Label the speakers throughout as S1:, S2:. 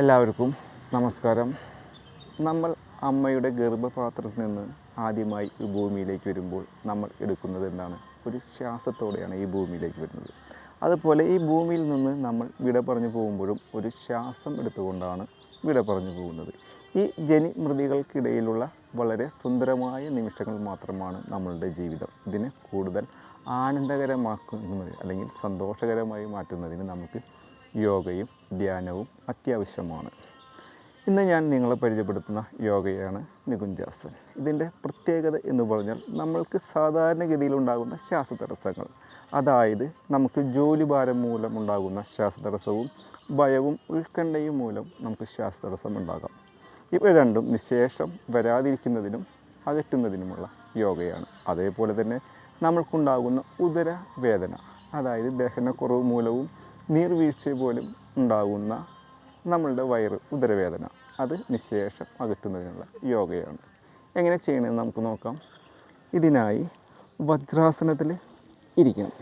S1: എല്ലാവർക്കും നമസ്കാരം. നമ്മൾ അമ്മയുടെ ഗർഭപാത്രത്തിൽ നിന്ന് ആദ്യമായി ഈ ഭൂമിയിലേക്ക് വരുമ്പോൾ നമ്മൾ എടുക്കുന്നത് എന്താണ്? ഒരു ശ്വാസത്തോടെയാണ് ഈ ഭൂമിയിലേക്ക് വരുന്നത്. അതുപോലെ ഈ ഭൂമിയിൽ നിന്ന് നമ്മൾ വിട പറഞ്ഞു പോകുമ്പോഴും ഒരു ശ്വാസം എടുത്തുകൊണ്ടാണ് വിട പറഞ്ഞു പോകുന്നത്. ഈ ജനി ജനിമൃതികൾക്കിടയിലുള്ള വളരെ സുന്ദരമായ നിമിഷങ്ങൾ മാത്രമാണ് നമ്മളുടെ ജീവിതം. ഇതിനെ കൂടുതൽ ആനന്ദകരമാക്കുന്നതിന് അല്ലെങ്കിൽ സന്തോഷകരമായി മാറ്റുന്നതിന് നമുക്ക് യോഗയും ധ്യാനവും അത്യാവശ്യമാണ്. ഇന്ന് ഞാൻ നിങ്ങളെ പരിചയപ്പെടുത്തുന്ന യോഗയാണ് നികുഞ്ചാസൻ. ഇതിന്റെ പ്രത്യേകത എന്ന് പറഞ്ഞാൽ നമ്മൾക്ക് സാധാരണഗതിയിലുണ്ടാകുന്ന ശ്വാസതടസ്സങ്ങൾ. അതായത് നമുക്ക് ജോലിഭാരം മൂലം ഉണ്ടാകുന്ന ശ്വാസതടസ്സവും ഭയവും ഉത്കണ്ഠയും മൂലം നമുക്ക് ശ്വാസതടസ്സം ഉണ്ടാകാം. ഇവ രണ്ടും നിശേഷം വരാതിരിക്കുന്നതിനും അകറ്റുന്നതിനുമുള്ള യോഗയാണ്. അതേപോലെ തന്നെ നമ്മൾക്കുണ്ടാകുന്ന ഉദര വേദന അതായത് ദഹനക്കുറവ് മൂലവും നീർവീഴ്ച പോലും ഉണ്ടാകുന്ന നമ്മളുടെ വയറ് ഉദരവേദന. അത് നിശേഷം അകറ്റുന്നതിനുള്ള യോഗയാണ്. എങ്ങനെ ചെയ്യണമെന്ന് നമുക്ക് നോക്കാം. ഇതിനായി വജ്രാസനത്തിൽ ഇരിക്കണം.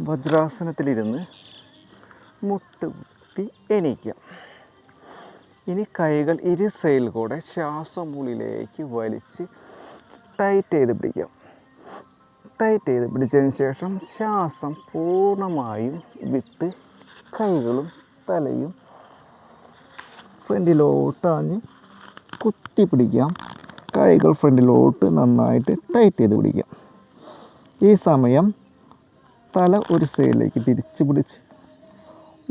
S1: വജ്രാസനത്തിലിരുന്ന് മുട്ടുകുത്തി എണീക്കാം. ഇനി കൈകൾ ഇരു സൈഡിൽ കൂടെ ശ്വാസം ഉള്ളിലേക്ക് വലിച്ച് ടൈറ്റ് ചെയ്ത് പിടിക്കാം. ടൈറ്റ് ചെയ്ത് പിടിച്ചതിന് ശേഷം ശ്വാസം പൂർണമായും വിട്ട് കൈകളും തലയും ഫ്രണ്ടിലോട്ടാഞ്ഞ് കുത്തി പിടിക്കാം. കൈകൾ ഫ്രണ്ടിലോട്ട് നന്നായിട്ട് ടൈറ്റ് ചെയ്ത് പിടിക്കാം. ഈ സമയം തല ഒരു സൈഡിലേക്ക് തിരിച്ചു പിടിച്ച്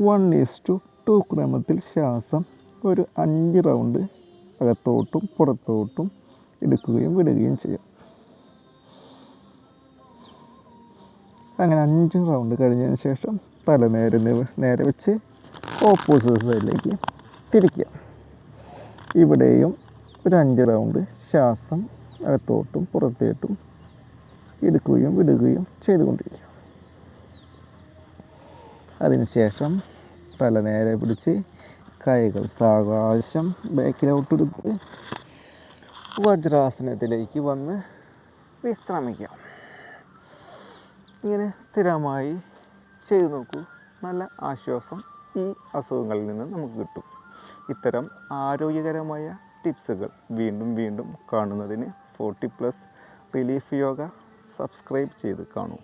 S1: വൺ ഈസ് ടു ടു ക്രമത്തിൽ ശ്വാസം ഒരു അഞ്ച് റൗണ്ട് അകത്തോട്ടും പുറത്തോട്ടും എടുക്കുകയും വിടുകയും ചെയ്യാം. അങ്ങനെ അഞ്ച് റൗണ്ട് കഴിഞ്ഞതിന് ശേഷം തല നേരെ നേരെ വെച്ച് ഓപ്പോസിറ്റ് സൈഡിലേക്ക് തിരിക്കുക. ഇവിടെയും ഒരു അഞ്ച് റൗണ്ട് ശ്വാസം അകത്തോട്ടും പുറത്തോട്ടും എടുക്കുകയും വിടുകയും ചെയ്തുകൊണ്ടിരിക്കുക. അതിനുശേഷം തല നേരെ പിടിച്ച് കൈകൾ സാവകാശം ബാക്കിലോട്ടെടുത്ത് വജ്രാസനത്തിലേക്ക് വന്ന് വിശ്രമിക്കാം ഇങ്ങനെ സ്ഥിരമായി ചെയ്തു നോക്കൂ. നല്ല ആശ്വാസം ഈ അസുഖങ്ങളിൽ നിന്ന് നമുക്ക് കിട്ടും. ഇത്തരം ആരോഗ്യകരമായ ടിപ്സുകൾ വീണ്ടും വീണ്ടും കാണുന്നതിന് forty plus relief yoga subscribe ചെയ്ത് കാണൂ.